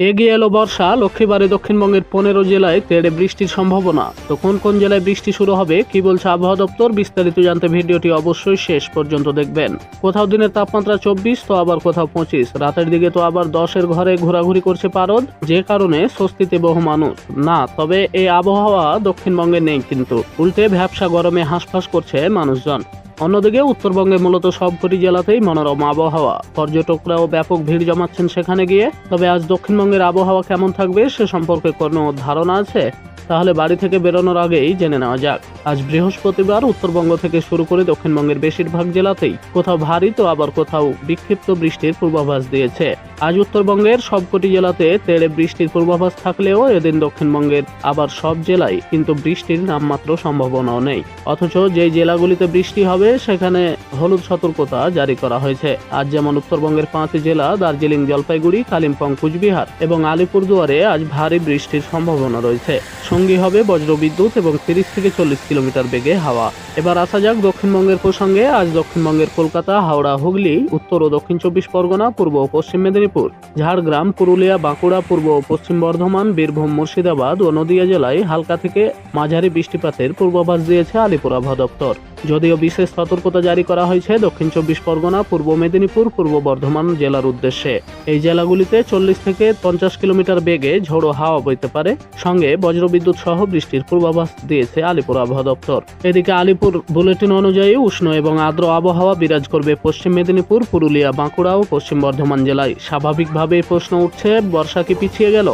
এগিয়ে এলো বর্ষা লক্ষ্মীবারে দক্ষিণবঙ্গের পনেরো জেলায় তেড়ে বৃষ্টির সম্ভাবনা। তো কোন কোন জেলায় বৃষ্টি শুরু হবে, কি বলছে আবহাওয়া দপ্তর, বিস্তারিত জানতে ভিডিওটি অবশ্যই শেষ পর্যন্ত দেখবেন। কোথাও দিনের তাপমাত্রা চব্বিশ, তো আবার কোথাও পঁচিশ। রাতের দিকে তো আবার দশের ঘরে ঘোরাঘুরি করছে পারদ, যে কারণে স্বস্তিতে বহু মানুষ। না, তবে এই আবহাওয়া দক্ষিণবঙ্গে নেই কিন্তু। উল্টে ভ্যাবসা গরমে হাঁসফাঁস করছে মানুষজন। অন্যদিকে উত্তরবঙ্গে মূলত সবকটি জেলাতেই মনোরম আবহাওয়া। পর্যটকরাও ব্যাপক ভিড় জমাচ্ছেন সেখানে গিয়ে। তবে আজ দক্ষিণবঙ্গের আবহাওয়া কেমন থাকবে সে সম্পর্কে কোনো ধারণা আছে? তাহলে বাড়ি থেকে বেরোনোর আগেই জেনে নেওয়া যাক। আজ বৃহস্পতিবার উত্তরবঙ্গ থেকে শুরু করে দক্ষিণবঙ্গের বেশিরভাগ জেলাতেই কোথাও ভারী তো আবার কোথাও বিক্ষিপ্ত বৃষ্টির পূর্বাভাস দিয়েছে। আজ উত্তরবঙ্গের সবকটি জেলাতে তেড়ে বৃষ্টির পূর্বাভাস থাকলেও এদিন দক্ষিণবঙ্গের আবার সব জেলায় কিন্তু বৃষ্টির নামমাত্র সম্ভাবনাও নেই। অথচ যেই জেলাগুলিতে বৃষ্টি হবে, সেখানে হলুদ সতর্কতা জারি করা হয়েছে। আজ যেমন উত্তরবঙ্গের পাঁচ জেলা, দার্জিলিং, জলপাইগুড়ি, কালিম্পং, কুচবিহার এবং আলিপুরদুয়ারে আজ ভারী বৃষ্টির সম্ভাবনা রয়েছে। সঙ্গী হবে বজ্রবিদ্যুৎ এবং তিরিশ থেকে চল্লিশ কিলোমিটার বেগে হাওয়া। এবার আসা যাক দক্ষিণবঙ্গের প্রসঙ্গে। আজ দক্ষিণবঙ্গের কলকাতা, হাওড়া, হুগলি, উত্তর ও দক্ষিণ চব্বিশ পরগনা, পূর্ব ও পশ্চিম মেদিনীপুর। ঝাড়গ্রাম, পুরুলিয়া, বাঁকুড়া, পূর্ব ও পশ্চিম বর্ধমান, বীরভূম, মুর্শিদাবাদ ও নদিয়া জেলায় হালকা থেকে মাঝারি বৃষ্টিপাতের পূর্বাভাস দিয়েছে আলিপুর আবহাওয়া দপ্তর। যদিও বিশেষ সতর্কতা জারি করা হয়েছে দক্ষিণ চব্বিশ পরগনা, পূর্ব মেদিনীপুর, পূর্ব বর্ধমান জেলার উদ্দেশ্যে। এই জেলাগুলিতে চল্লিশ থেকে পঞ্চাশ কিলোমিটার বেগে ঝোড়ো হাওয়া বইতে পারে। সঙ্গে বজ্রবিদ্যুৎ সহ বৃষ্টির পূর্বাভাস দিয়েছে আলিপুর আবহাওয়া দপ্তর। এদিকে আলিপুর বুলেটিন অনুযায়ী উষ্ণ এবং আর্দ্র আবহাওয়া বিরাজ করবে পশ্চিম মেদিনীপুর, পুরুলিয়া, বাঁকুড়া ও পশ্চিম বর্ধমান জেলায়। স্বাভাবিকভাবেই প্রশ্ন উঠছে, বর্ষা কি পিছিয়ে গেল?